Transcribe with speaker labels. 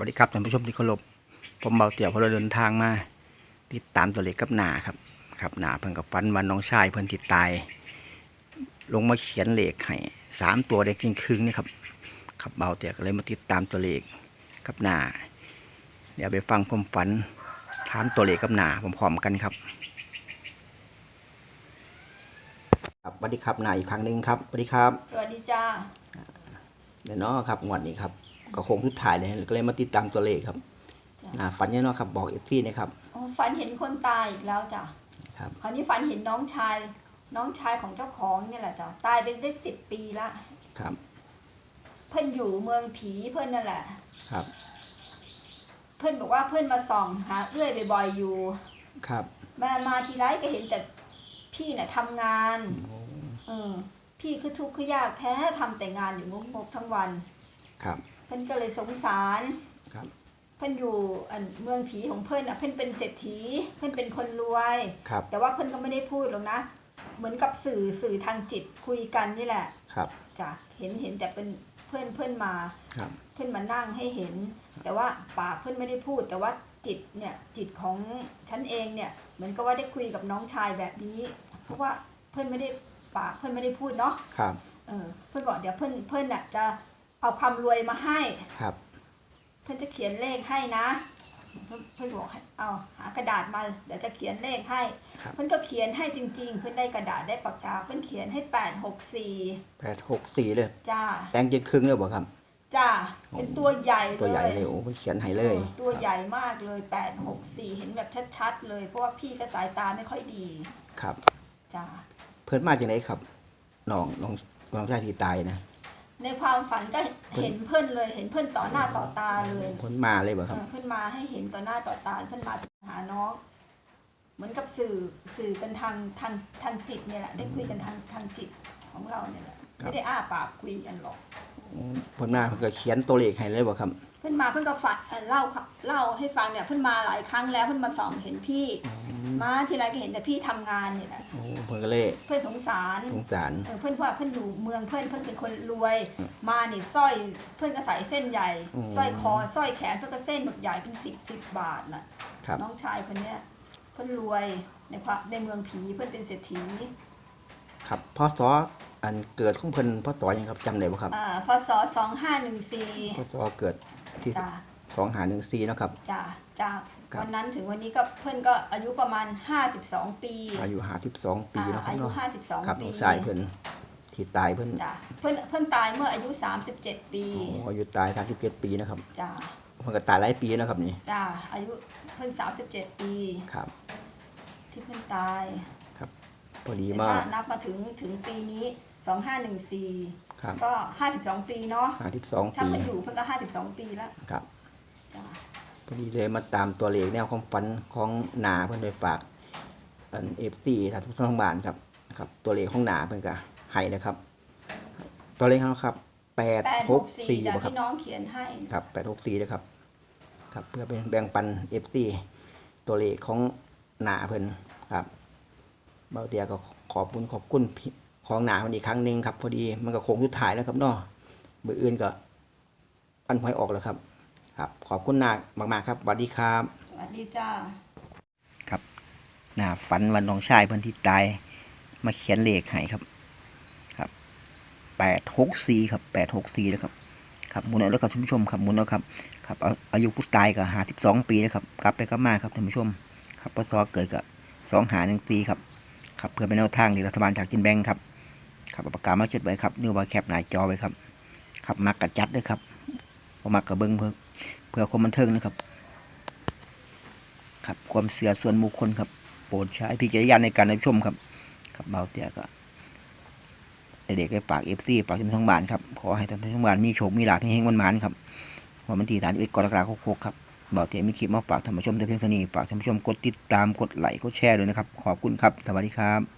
Speaker 1: วัสดีครับท่านผู้ชมที่เคารพผมเบาเตี่ยวพอเราเดินทางมา ติดตามตัวเลขกับหนาครับครับหนาเพิ่นกับฟันวันน้องชายเพิ่นติดตาย ลงมาเขียนเลขให้สามตัวเด็กจริงครึ่งนี่ครับครับเบาเตี่ยก็เลยมาติดตามตัวเลขกับหนาเดี๋ยวไปฟังความฝันถามตัวเลขกับหนาพร้อมๆกันครับครับสวัสดีครับหนาอีกครั้งหนึ่งครับสวัสดีครับ
Speaker 2: สวัสดีจ้า
Speaker 1: เดี๋ยวเนาะครับงวดนี้ครับ ก็คงทุดถ่ายเลยก็เลยมาติดตามตัวเลขครับ
Speaker 2: จ้ะ
Speaker 1: หนาฝันเนี่ยเนาะครับบอกเอฟซีนะครับ
Speaker 2: อ๋อฝันเห็นคนตายอีกแล้วจ้ะ
Speaker 1: ครับ
Speaker 2: คราวนี้ฝันเห็นน้องชาย น้องชายของเจ้าของเนี่ยแหละจ้ะตายไปได้สิบปีละ
Speaker 1: ครับ
Speaker 2: เพื่อนอยู่เมืองผีเพื่อนนั่นแหละ
Speaker 1: ครับ
Speaker 2: เพื่อนบอกว่าเพื่อนมาส่องหาเอื้อยบ่อยๆอยู่
Speaker 1: ครับ
Speaker 2: มามาทีไรก็เห็นแต่พี่เนี่ยทำงาน
Speaker 1: โอ้
Speaker 2: เออพี่คือทุกข์คือยากแท้ทำแต่งานอยู่งกๆทั้งวัน
Speaker 1: ครับ
Speaker 2: เพื่อนก็เลยสงสาร
Speaker 1: ครับ
Speaker 2: เพื่อนอยู่อันเมืองผีของเพื่อนอะเพื่อนเป็นเศรษฐี เพื่อนเป็นคนรวย
Speaker 1: ครับ
Speaker 2: แต่ว่าเพื่อนก็ไม่ได้พูดหรอกนะ เหมือนกับสื่อสื่อทางจิตคุยกันนี่แหละ
Speaker 1: ครับ
Speaker 2: จ้ะเห็นเห็นแต่เป็นเพื่อนเพื่อนมา
Speaker 1: ครับ
Speaker 2: เพื่อนมานั่งให้เห็น แต่ว่าปากเพื่อนไม่ได้พูด แต่ว่าจิตเนี่ยจิตของฉันเองเนี่ยเหมือนกับว่าได้คุยกับน้องชายแบบนี้ เพราะว่าเพื่อนไม่ได้ปากเพื่อนไม่ได้พูดเนาะ
Speaker 1: ครับ
Speaker 2: เออเพื่อนบอกเดี๋ยวเพื่อนเพื่อนน่ะจะ เอาความรวยมาให้
Speaker 1: ครับ
Speaker 2: เพื่อนจะเขียนเลขให้นะเพื่อนเพื่อนบอกให้เอาหากระดาษมาเดี๋ยวจะเขียนเลขให้
Speaker 1: ครับ
Speaker 2: เพื่อนก็เขียนให้จริง ๆ เพื่อนได้กระดาษได้ปากกา เพื่อนเขียนให้แปดหกสี่
Speaker 1: แปดหกสี่เลย
Speaker 2: จ้า
Speaker 1: แตงจึงครึ่งเลยบ่ครับ
Speaker 2: จ้า เป็นตัวใหญ่เลย
Speaker 1: ตัวใหญ่เลยโอ้เพิ่นเขียนให้เลย
Speaker 2: ออตัวใหญ่มากเลยแปดหกสี่เห็นแบบชัดๆ เลย เพราะว่าพี่ก็สายตาไม่ค่อยดี
Speaker 1: ครับ
Speaker 2: จ้า
Speaker 1: เพิ่นมาจากไหนครับน้องน้องน้องชายที่ตายนะ
Speaker 2: ในความฝันก็เห็นเพื่อนเลยเห็นเพื่อนต่อหน้าต่อตาเลย
Speaker 1: เพิ่นมาเลยบ่ครับ
Speaker 2: เออเพื่อนมาให้เห็นต่อหน้าต่อตาเพื่อนมาหาน้องเหมือนกับสื่อสื่อกันทางทางทางจิตเนี่ยแหละได้คุยกันทางทางจิตของเราเนี่ยแหละ
Speaker 1: ครับ
Speaker 2: ไม่ได้อ้าปากคุยกันหรอก
Speaker 1: อืม เพิ่นมาเพิ่นก็เขียนตัวเลขให้เลยบ่ครับ
Speaker 2: เพื่อนมาเพื่อนก็ฝันเอ่อเล่าเล่าให้ฟังเนี่ยเพื่อนมาหลายครั้งแล้วเพื่อนมาส่องเห็นพี่
Speaker 1: อืม
Speaker 2: มาทีไรก็เห็นแต่พี่ทำงานเนี่ยแหละ
Speaker 1: โอ้เพิ่นก็เลย
Speaker 2: เพื่อนสงสาร
Speaker 1: สงสาร
Speaker 2: เออเพื่อนว่าเพื่อนอยู่เมืองเพื่อนเพื่อนเป็นคนรวย
Speaker 1: อืม
Speaker 2: มาเนี่ยสร้อยเพื่อนก็ใส่เส้นใหญ่
Speaker 1: อืม
Speaker 2: สร้อยคอสร้อยแขนเพื่อนก็เส้นแบบใหญ่เป็นสิบสิบบาทน่ะ
Speaker 1: ครับ
Speaker 2: น้องชายคนเนี้ยเพื่อนรวยในความในเมืองผีเพื่อนเป็นเศรษฐี
Speaker 1: ครับพศ อันเกิดของเพิ่นพศหยังครับจำได้บ่ครับ
Speaker 2: อ่าพศสองห้าหนึ่งสี่
Speaker 1: พศเกิดที่
Speaker 2: จ้า
Speaker 1: 2514เนาะครับ
Speaker 2: จ้าจาก
Speaker 1: ครับ
Speaker 2: วันนั้นถึงวันนี้ก็เพื่อนก็อายุประมาณห้าสิบสองปี
Speaker 1: อายุ52ปีเนาะครั
Speaker 2: อา
Speaker 1: บ
Speaker 2: ยุ
Speaker 1: เนาะ
Speaker 2: ห้าสิบสอง
Speaker 1: ครับ
Speaker 2: ปี
Speaker 1: น้องชายเพิ่นที่ตายเพิ่น
Speaker 2: จ้าเพื่อนเพื่อนตายเมื่ออายุสามสิบเจ็ดปี
Speaker 1: โอ้อายุตาย37ปีนะครับ
Speaker 2: จ้า
Speaker 1: เพิ่นก็ตายหลายปีนะครับนี่
Speaker 2: จ้าอายุเพื่อนสามสิบเจ็ดปี
Speaker 1: ครับ
Speaker 2: ที่เพื่อนตาย
Speaker 1: พอดี
Speaker 2: แต่
Speaker 1: มา
Speaker 2: ถ้านับมาถึงถึงปีนี้ สองห้าหนึ่งสี่
Speaker 1: ครับ
Speaker 2: ก็ห้าสิบสองปีเนาะ
Speaker 1: 52
Speaker 2: ถ้า
Speaker 1: ปี
Speaker 2: เพื่อนอยู่เพื่อนก็ห้าสิบสองปีแล้ว
Speaker 1: ครับ
Speaker 2: จ้า
Speaker 1: พอดีเลยมาตามตัวเลขแนวความฝันของหนาเพิ่นไปฝากอัน FC ท่านผู้ชมทางบ้านครับครับ ตัวเลขของหนาเพิ่นก็ให้นะครับ ตัวเลขของเราครับ
Speaker 2: แปดหกสี่
Speaker 1: 864
Speaker 2: จาก
Speaker 1: บ่ครับ
Speaker 2: ที่น้องเขียนให้
Speaker 1: ครับแปดหกสี่นะครับ ครับ เพื่อเป็นแบ่งปันเอฟซีตัวเลขของหนาเพิ่นครับ เบาเดียก็ขอบคุณขอบคุณพี่ ของหนามันอีกครั้งหนึ่งครับ พอดีมันก็โค้งสุดท้ายแล้วครับเนาะเบอร์อื่นก็ปันหวยออกแล้วครับ ครับ ขอบคุณหนามากๆครับสวัสดีครับ
Speaker 2: สวัสดีจ้า
Speaker 1: ครับหนาฝันวันน้องชายเพิ่นที่ตายมาเขียนเลขให้ครับ ครับแปดหกสี่ครับแปดหกสี่แล้วครับครับหมุนเอาแล้วครับท่านผู้ชมครับหมุนแล้วครับครับเอาอายุผู้ตายก็หาสิบสองปีนะครับ กลับไปกลับมาครับท่านผู้ชม ครับพศเกิดกับสองหาหนึ่งปีครับ ครับเพื่อเป็นแนวทางที่รัฐบาลจากกินแบงครับ ครับอาปากกามาจดไว้ครับนิ้วว่าแคปหน้าจอไว้ครับ ครับมักกระจัดด้วยครับพอมักกระเบิ้งเพื่อเพื่อความบันเทิงนะครับ ครับความเสือส่วนบุคคลครับ โปรดใช้พิจารณาในการรับชมครับ ครับเบาเตียก็เด็กไปฝากเอฟซีฝากท่านทั้งบ้านครับขอให้ท่านทั้งบ้านมีโชคมีลาภให้เฮงวันหมานครับวันมันที่ฐานเอ็ดกรกฎาคมครับเบาเตียมีคลิปมาฝากท่านผู้ชมแต่เพียงเท่านี้ฝากท่านผู้ชมกดติดตามกดไลค์กดแชร์ด้วยนะครับ ขอบคุณครับ สวัสดีครับ